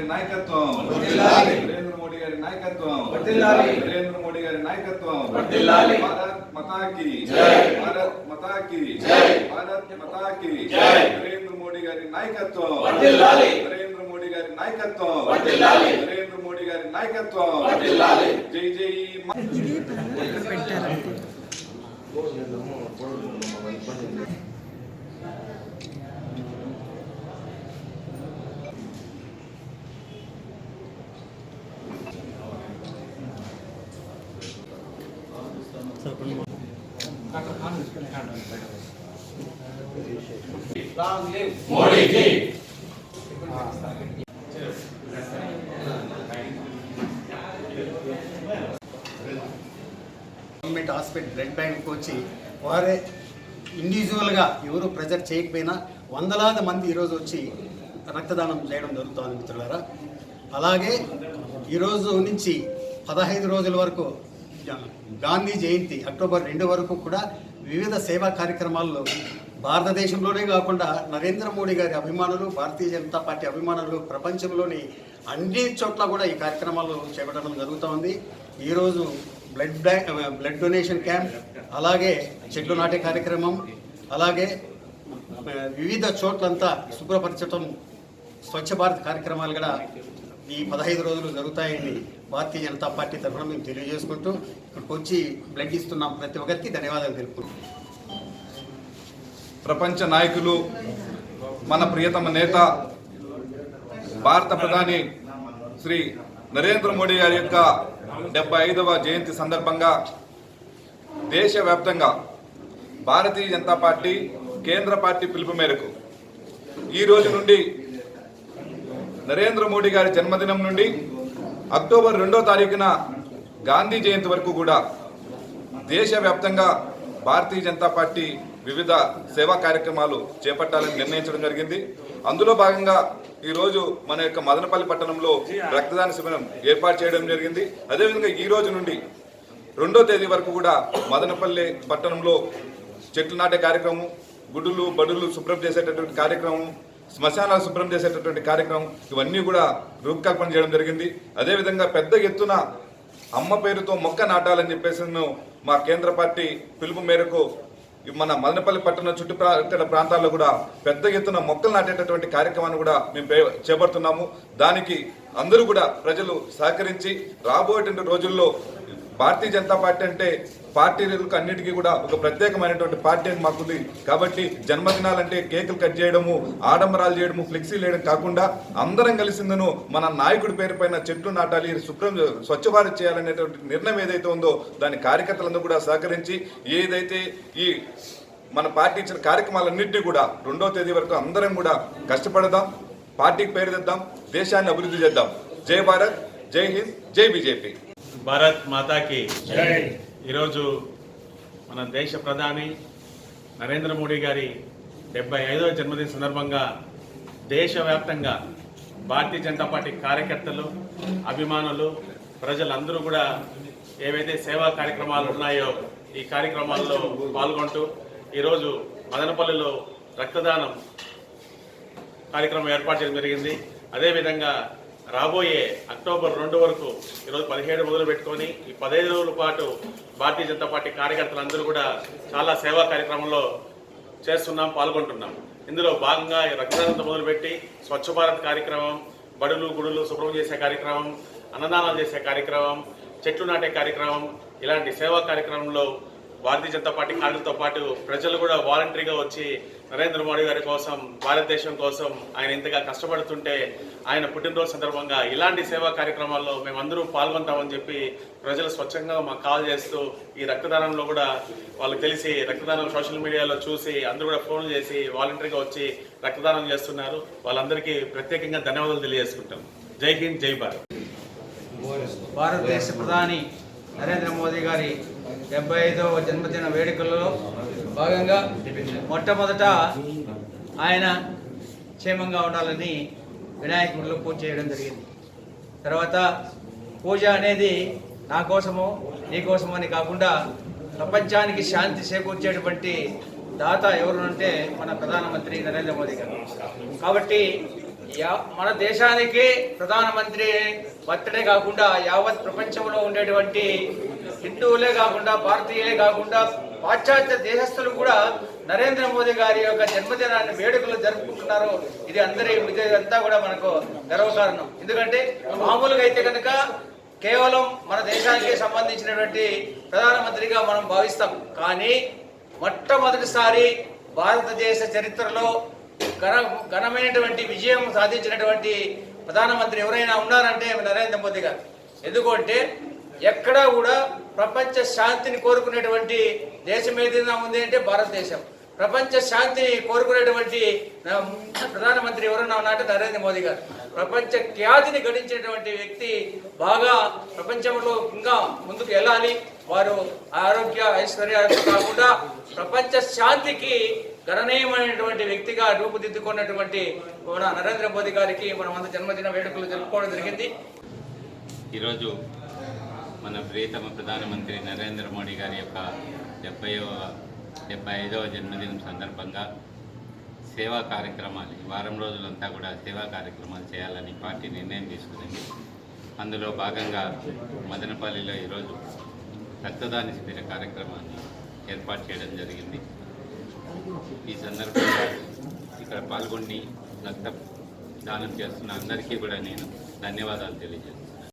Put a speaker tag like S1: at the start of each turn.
S1: గారి నాయకత్వం. నరేంద్ర మోడీ గారి నాయకత్వం. నరేంద్ర మోడీ గారి నాయకత్వం. భారత్ మతాకి. భారత్ మతాకి. భారత్ మతాకి. నరేంద్ర మోడీ గారి నాయకత్వం. నరేంద్ర మోడీ గారి నాయకత్వం. నరేంద్ర మోడీ గారి నాయకత్వం. జై జై మా-
S2: గవర్నమెంట్ హాస్పిటల్ బ్లడ్ బ్యాంక్ వచ్చి వారే ఇండివిజువల్గా ఎవరు ప్రెజర్ చేయకపోయినా వందలాది మంది ఈరోజు వచ్చి రక్తదానం చేయడం జరుగుతుంది మిత్రులారా. అలాగే ఈరోజు నుంచి పదహైదు రోజుల వరకు గాంధీ జయంతి అక్టోబర్ రెండు వరకు కూడా వివిధ సేవా కార్యక్రమాల్లో భారతదేశంలోనే కాకుండా నరేంద్ర మోడీ గారి అభిమానులు భారతీయ జనతా పార్టీ అభిమానులు ప్రపంచంలోని అన్ని చోట్ల కూడా ఈ కార్యక్రమాలు చేపట్టడం జరుగుతూ ఉంది ఈరోజు blood bank blood donation camp అలాగే చెట్లు నాటే కార్యక్రమం అలాగే వివిధ చోట్లంతా శుభ్రపరచడం స్వచ్ఛ భారత్ కార్యక్రమాలు కూడా ఈ పదహైదు రోజులు జరుగుతాయని భారతీయ జనతా పార్టీ తరఫున మేము తెలియజేసుకుంటూ ఇక్కడికి వచ్చి బ్లడ్ ఇస్తున్నాం ప్రతి ఒక్కరికి ధన్యవాదాలు తెలుపుకుంటున్నాం.
S1: ప్రపంచ నాయకులు మన ప్రియతమ నేత భారత ప్రధాని శ్రీ నరేంద్ర మోడీ గారి యొక్క డెబ్బై ఐదవ జయంతి సందర్భంగా దేశవ్యాప్తంగా భారతీయ జనతా పార్టీ కేంద్ర పార్టీ పిలుపు మేరకు ఈ రోజు నుండి నరేంద్ర మోడీ గారి జన్మదినం నుండి అక్టోబర్ రెండో తారీఖున గాంధీ జయంతి వరకు కూడా దేశవ్యాప్తంగా భారతీయ జనతా పార్టీ వివిధ సేవా కార్యక్రమాలు చేపట్టాలని నిర్ణయించడం జరిగింది. అందులో భాగంగా ఈరోజు మన యొక్క మదనపల్లి పట్టణంలో రక్తదాన శిబిరం ఏర్పాటు చేయడం జరిగింది. అదేవిధంగా ఈ రోజు నుండి రెండో తేదీ వరకు కూడా మదనపల్లి పట్టణంలో చెట్లు నాటే కార్యక్రమం గుడులు బడులు శుభ్రం చేసేటటువంటి కార్యక్రమం శ్మశానాలు శుభ్రం చేసేటటువంటి కార్యక్రమం ఇవన్నీ కూడా రూపకల్పన చేయడం జరిగింది. అదేవిధంగా పెద్ద ఎత్తున అమ్మ పేరుతో మొక్క నాటాలని చెప్పేసి మా కేంద్ర పార్టీ పిలుపు మేరకు మన మదనపల్లి పట్టణ చుట్టుప్రక్కల ప్రాంతాల్లో కూడా పెద్ద ఎత్తున మొక్కలు నాటేటటువంటి కార్యక్రమాన్ని కూడా మేము పే- చేపడుతున్నాము. దానికి అందరూ కూడా ప్రజలు సహకరించి రాబోయేటువంటి రోజుల్లో భారతీయ జనతా పార్టీ అంటే పార్టీలకు అన్నిటికీ కూడా ఒక ప్రత్యేకమైనటువంటి పార్టీ అని మాకుంది. కాబట్టి జన్మదినాలంటే కేకులు కట్ చేయడము ఆడంబరాలు చేయడము ఫ్లెక్సీలు వేయడం కాకుండా అందరం కలిసిందను మన నాయకుడి పేరు పైన చెట్లు నాటాలి శుభ్రం స్వచ్ఛ భారత్ చేయాలనేటువంటి నిర్ణయం ఏదైతే ఉందో దాని కార్యకర్తలందరూ కూడా సహకరించి ఏదైతే ఈ మన పార్టీ ఇచ్చిన కార్యక్రమాలన్నింటినీ కూడా రెండో తేదీ వరకు అందరం కూడా కష్టపడదాం పార్టీకి పేరు తెద్దాం దేశాన్ని అభివృద్ధి చేద్దాం. జై భారత్ జై హింద్ జై బీజేపీ.
S3: భారత్ మాతాకి ఈరోజు మన దేశ ప్రధాని నరేంద్ర మోడీ గారి డెబ్బై ఐదవ జన్మదిన సందర్భంగా దేశవ్యాప్తంగా భారతీయ జనతా పార్టీ కార్యకర్తలు అభిమానులు ప్రజలందరూ కూడా ఏవైతే సేవా కార్యక్రమాలు ఉన్నాయో ఈ కార్యక్రమాల్లో పాల్గొంటూ ఈరోజు మదనపల్లిలో రక్తదానం కార్యక్రమం ఏర్పాటు చేయడం జరిగింది. అదేవిధంగా రాబోయే అక్టోబర్ రెండు వరకు ఈరోజు పదిహేడు మొదలు పెట్టుకొని ఈ పదహైదు రోజుల పాటు భారతీయ జనతా పార్టీ కార్యకర్తలందరూ కూడా చాలా సేవా కార్యక్రమంలో చేస్తున్నాం పాల్గొంటున్నాం. ఇందులో భాగంగా రక్తదానంతో మొదలుపెట్టి స్వచ్ఛ భారత్ కార్యక్రమం బడులు గుడులు శుభ్రం చేసే కార్యక్రమం అన్నదానాలు చేసే కార్యక్రమం చెట్లు నాటే కార్యక్రమం ఇలాంటి సేవా కార్యక్రమంలో భారతీయ జనతా పార్టీ కార్యకర్తలతో పాటు ప్రజలు కూడా వాలంటరీగా వచ్చి నరేంద్ర మోడీ గారి కోసం భారతదేశం కోసం ఆయన ఇంతగా కష్టపడుతుంటే ఆయన పుట్టినరోజు సందర్భంగా ఇలాంటి సేవా కార్యక్రమాల్లో మేమందరూ పాల్గొంటామని చెప్పి ప్రజలు స్వచ్ఛంగా మాకు కాల్ చేస్తూ ఈ రక్తదానంలో కూడా వాళ్ళకి తెలిసి రక్తదానం సోషల్ మీడియాలో చూసి అందరూ కూడా ఫోన్ చేసి వాలంటరీగా వచ్చి రక్తదానం చేస్తున్నారు. వాళ్ళందరికీ ప్రత్యేకంగా ధన్యవాదాలు తెలియజేసుకుంటాం. జై హింద్ జై భారత్.
S4: భారతదేశ ప్రధాని నరేంద్ర మోదీ గారి డెబ్బై ఐదవ జన్మదిన వేడుకలలో భాగంగా మొట్టమొదట ఆయన క్షేమంగా ఉండాలని వినాయకుడిలో పూజ చేయడం జరిగింది. తర్వాత పూజ అనేది నా కోసము నీ కోసము అని కాకుండా ప్రపంచానికి శాంతి చేకూర్చేటువంటి దాత ఎవరునంటే మన ప్రధానమంత్రి నరేంద్ర మోదీ గారు. కాబట్టి యా- మన దేశానికి ప్రధానమంత్రి బర్త్డే కాకుండా యావత్ ప్రపంచంలో ఉండేటువంటి హిందువులే కాకుండా భారతీయులే కాకుండా పాశ్చాత్య దేశస్థులు కూడా నరేంద్ర మోదీ గారి యొక్క జన్మదినాన్ని వేడుకలు జరుపుకుంటున్నారు. ఇది అందరి ఇది అంతా కూడా మనకు గర్వకారణం. ఎందుకంటే మామూలుగా అయితే కనుక కేవలం మన దేశానికి సంబంధించినటువంటి ప్రధానమంత్రిగా మనం భావిస్తాం. కానీ మొట్టమొదటిసారి భారతదేశ చరిత్రలో ఘన ఘనమైనటువంటి విజయం సాధించినటువంటి ప్రధానమంత్రి ఎవరైనా ఉన్నారంటే నరేంద్ర మోదీ గారు. ఎందుకంటే ఎక్కడా కూడా ప్రపంచ శాంతిని కోరుకునేటువంటి దేశం ఏదైనా ఉంది అంటే భారతదేశం. ప్రపంచ శాంతిని కోరుకునేటువంటి ప్రధానమంత్రి ఎవరన్నా ఉన్నారంటే నరేంద్ర మోదీ గారు. ప్రపంచ ఖ్యాతిని గడించినటువంటి వ్యక్తి బాగా ప్రపంచంలో ఇంకా ముందుకు వెళ్ళాలి. వారు ఆరోగ్య ఐశ్వర్యాలు కాకుండా ప్రపంచ శాంతికి గణనీయమైనటువంటి వ్యక్తిగా రూపుదిద్దుకున్నటువంటి మన నరేంద్ర మోదీ గారికి మనం అంత జన్మదిన వేడుకలు జరుపుకోవడం జరిగింది.
S5: ఈరోజు మన ప్రియతమ ప్రధానమంత్రి నరేంద్ర మోడీ గారి యొక్క డెబ్బైవ డెబ్బై ఐదవ జన్మదినం సందర్భంగా సేవా కార్యక్రమాలు ఈ వారం రోజులంతా కూడా సేవా కార్యక్రమాలు చేయాలని పార్టీ నిర్ణయం తీసుకుంది అందులో భాగంగా మదనపల్లిలో ఈరోజు రక్తదాన శిబిర కార్యక్రమాన్ని ఏర్పాటు చేయడం జరిగింది. ఈ సందర్భంగా ఇక్కడ పాల్గొని రక్త దానం చేస్తున్న అందరికీ కూడా నేను ధన్యవాదాలు తెలియజేస్తాను